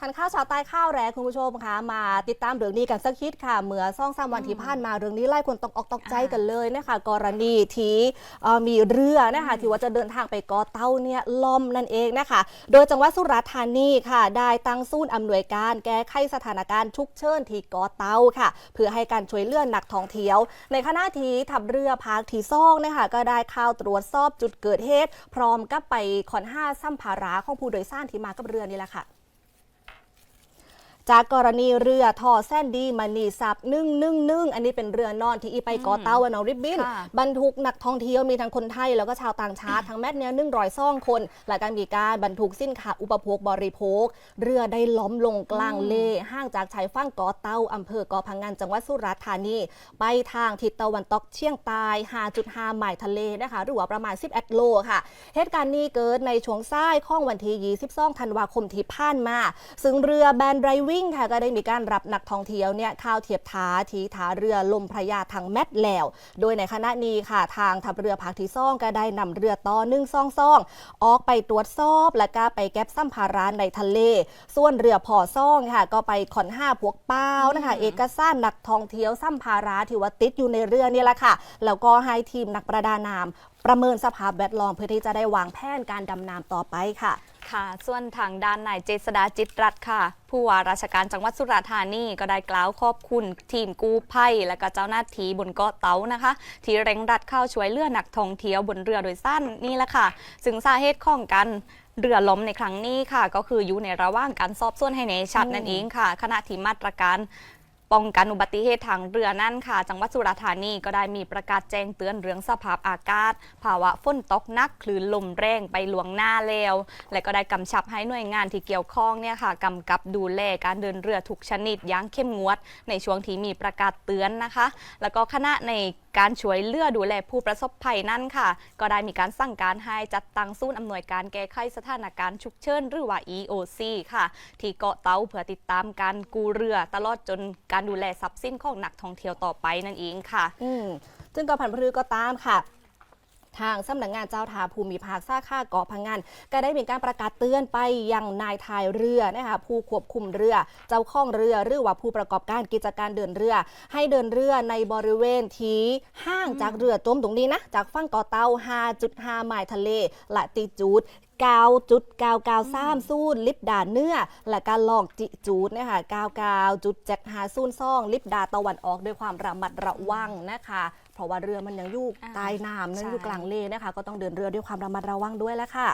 ทานข้าวเชาวใต้ข้าวแรกคุณผู้ชมคะมาติดตามเรื่องนี้กันสักคิดค่ะเมื่อซ่องสามวันที่ผ่านมาเรื่องนี้ไล่คนตกออกตกใจกันเลยนะคะกรณีที่เอ่อมีเรือนะคะที่ว่าจะเดินทางไปเกาะเต้าเนี่ยล่มนั่นเองนะคะ โดยจังหวัดสุราษฎร์ธานีค่ะ ได้ตั้งศูนย์อำนวยการแก้ไขสถานการณ์ฉุกเฉินที่เกาะเต้าค่ะ เพื่อให้การช่วยเหลื่อนนักท่องเที่ยว ในขณะที่ทัพเรือภาคที่ซ่องนะคะก็ได้เข้าวตรวจสอบจุดเกิดเหตุ พร้อมกับไปขอนห้าสัมภาระของผู้โดยสารที่มากับเรือนี่แหละค่ะ จากกรณีเรือท่อแซนดี้มานีซับนึ่งนึ่งนึ่งอันนี้เป็นเรือนอนที่อีไปเกอเต้าวันนองริบบิน ค่ะบรรทุกนักท่องเที่ยวมีทั้งคนไทยแล้วก็ชาวต่างชาติทั้งแมทเนี้ยนึ่งรอยซ่องคนและการมีการบรรทุกสินค้าอุปโภคบริโภค เรือได้ล้อมลงกลางเลห่างจากชายฝั่งเกาะเต้าอำเภอเกาะพังงานจังหวัดสุราษฎร์ธานี ไปทางทิศตะวันตกเฉียงใต้5.5ไมล์ทะเลนะคะหรือว่าประมาณ 11 โลค่ะ เหตุการณ์นี้เกิดในช่วงซ้ายข้องวันที่22ธันวาคมที่ผ่านมา ซึ่งเรือแบนไรวิ่งค่ะก็ได้มีการรับนักท่องเที่ยวเนี่ยเข้าวเทียบท้าที่ท่าเรือลมพระยาทางแมทแล้ว โดยในขณะนี้ค่ะทางทัพเรือภาคที่ซ่องก็ได้นำเรือต่อหนึ่งซ่องซ่องออกไปตรวจสอบและก็ไปแก็บสัมภาระในทะเล ส่วนเรือพอซ่องค่ะ ก็ไปขอนห้าพวกเป้านะคะ เอกสารนักท่องเที่ยวสัมภาระที่ว่าติดอยู่ในเรือนี่แหละค่ะ แล้วก็ให้ทีมนักประดาน้ำประเมินสภาพแวดล้อมเพื่อที่จะได้วางแผนการดำน้ำต่อไปค่ะ ค่ะ ส่วนทางด้านนายเจษดาจิตรัตน์ค่ะ ผู้ว่าราชการจังหวัดสุราษฎร์ธานีก็ได้กล่าวขอบคุณทีมกู้ภัยและก็เจ้าหน้าที่บนเกาะเต๋านะคะ ที่เร่งรัดเข้าช่วยเหลือนักท่องเที่ยวบนเรือโดยสั้นนี่แหละค่ะ ซึ่งสาเหตุของการเรือล้มในครั้งนี้ค่ะ ก็คืออยู่ในระหว่างการสอบสวนให้ในชัดนั่นเองค่ะ ขณะที่มาตรการ ป้องกันอุบัติเหตุทางเรือนั่นค่ะ จังหวัดสุราษฎร์ธานีก็ได้มีประกาศแจ้งเตือนเรื่องสภาพอากาศ ภาวะฝนตกหนักคลื่นลมแรงไปหลวงหน้าเลวและก็ได้กำชับให้หน่วยงานที่เกี่ยวข้องเนี่ยค่ะกำกับดูแลการเดินเรือทุกชนิดอย่างเข้มงวด ในช่วงที่มีประกาศเตือนนะคะ แล้วก็คณะในการช่วยเหลือดูแลผู้ประสบภัยนั่นค่ะ ก็ได้มีการสั่งการให้จัดตั้งศูนย์อำนวยการแก้ไขสถานการณ์ฉุกเฉินหรือว่า EOC ค่ะ ที่เกาะเตาเพื่อติดตามการกู้เรือ ตลอดจนการดูแลทรัพย์สินของนักท่องเที่ยวต่อไปนั่นเองค่ะอืมซึ่งก็ผันพรือก็ตามค่ะ ทางสำนักงานเจ้าท่าภูมิภาคสาขาเกาะพังงาน ก็ได้มีการประกาศเตือนไปยังนายทายเรือนะคะผู้ควบคุมเรือ เจ้าข้องเรือหรือว่าผู้ประกอบการกิจการเดินเรือ ให้เดินเรือในบริเวณที่ห่างจากเรือจมตรงนี้นะจากฝั่งเกาะเตา5.5ไมล์ทะเลละติจูด 9.993ซูนลิปดาเนื้อ และการลอกจิจูดนะคะ99.750ซูนซ่องลิปดาตะวันออกด้วยความระมัดระวังนะคะ เพราะว่าเรือมันยังอยู่ใต้น้ำนั่นอยู่กลางเลนะคะ ก็ต้องเดินเรือด้วยความระมัดระวังด้วยแล้วค่ะ